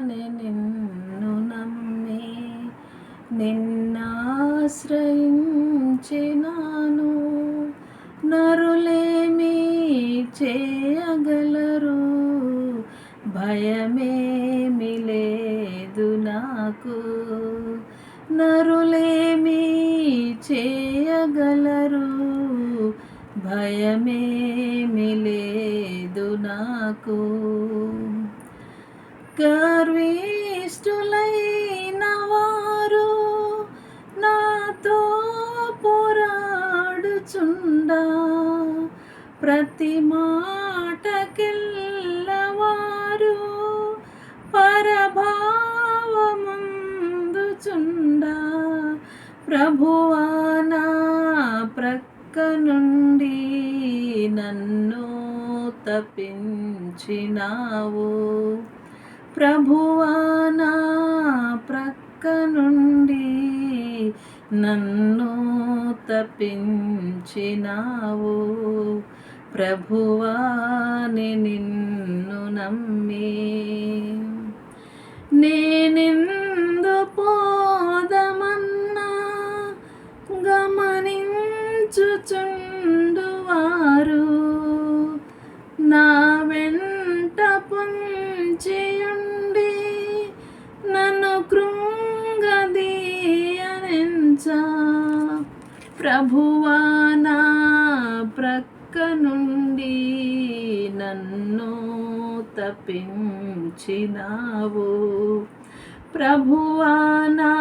నిన్ను నమ్మి నిన్నాశ్రయించినాను. నరులేమి చేయగలరు? భయమేమి లేదు నాకు. నరులేమి చేయగలరు? భయమేమి లేదు నాకు. గర్విష్ఠులైన వారు నాతో పోరాడుచుండా. ప్రతి మాటకెల్లవారు పరభావముందుచుండా. ప్రభువా నా ప్రక్క నుండి నన్ను తప్పించినావు. ప్రభువా నా ప్రక్క నుండి నన్ను తప్పించినావు. ప్రభువాని నిన్ను నమ్మి నేనెందు ప్రభువా నా ప్రక్క నుండి నన్ను తప్పించినావు ప్రభువా నా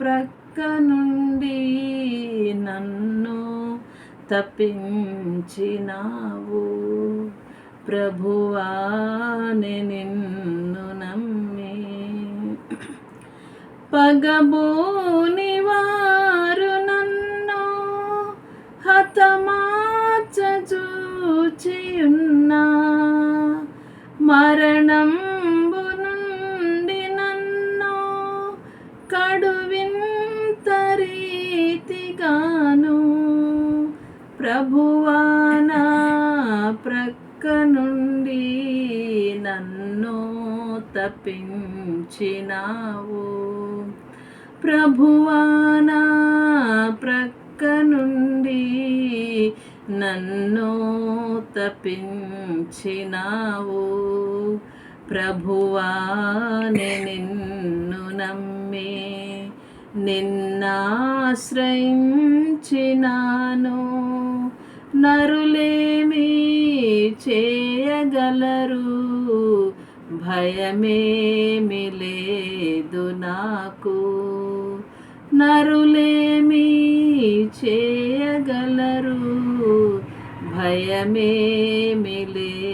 ప్రక్క నుండి నన్ను తప్పించినావు ప్రభువాని నిన్ను నమ్మి పగబోనివా హతమాచూచియున్నా మరణంబు నుండి నన్ను కడువింత రీతిగాను ప్రభువానా ప్రక్క నుండి నన్ను తప్పించినావు. ప్రభువానా ప్రక్క నుండి నన్ను తప్పించినావు ప్రభువాని నిన్ను నమ్మి నిన్నాశ్రయించినాను. నరులేమి చేయగలరు భయమేమి లేదు నాకు. నరులేమి చేయగలరు భయమేమి లేదు నాకు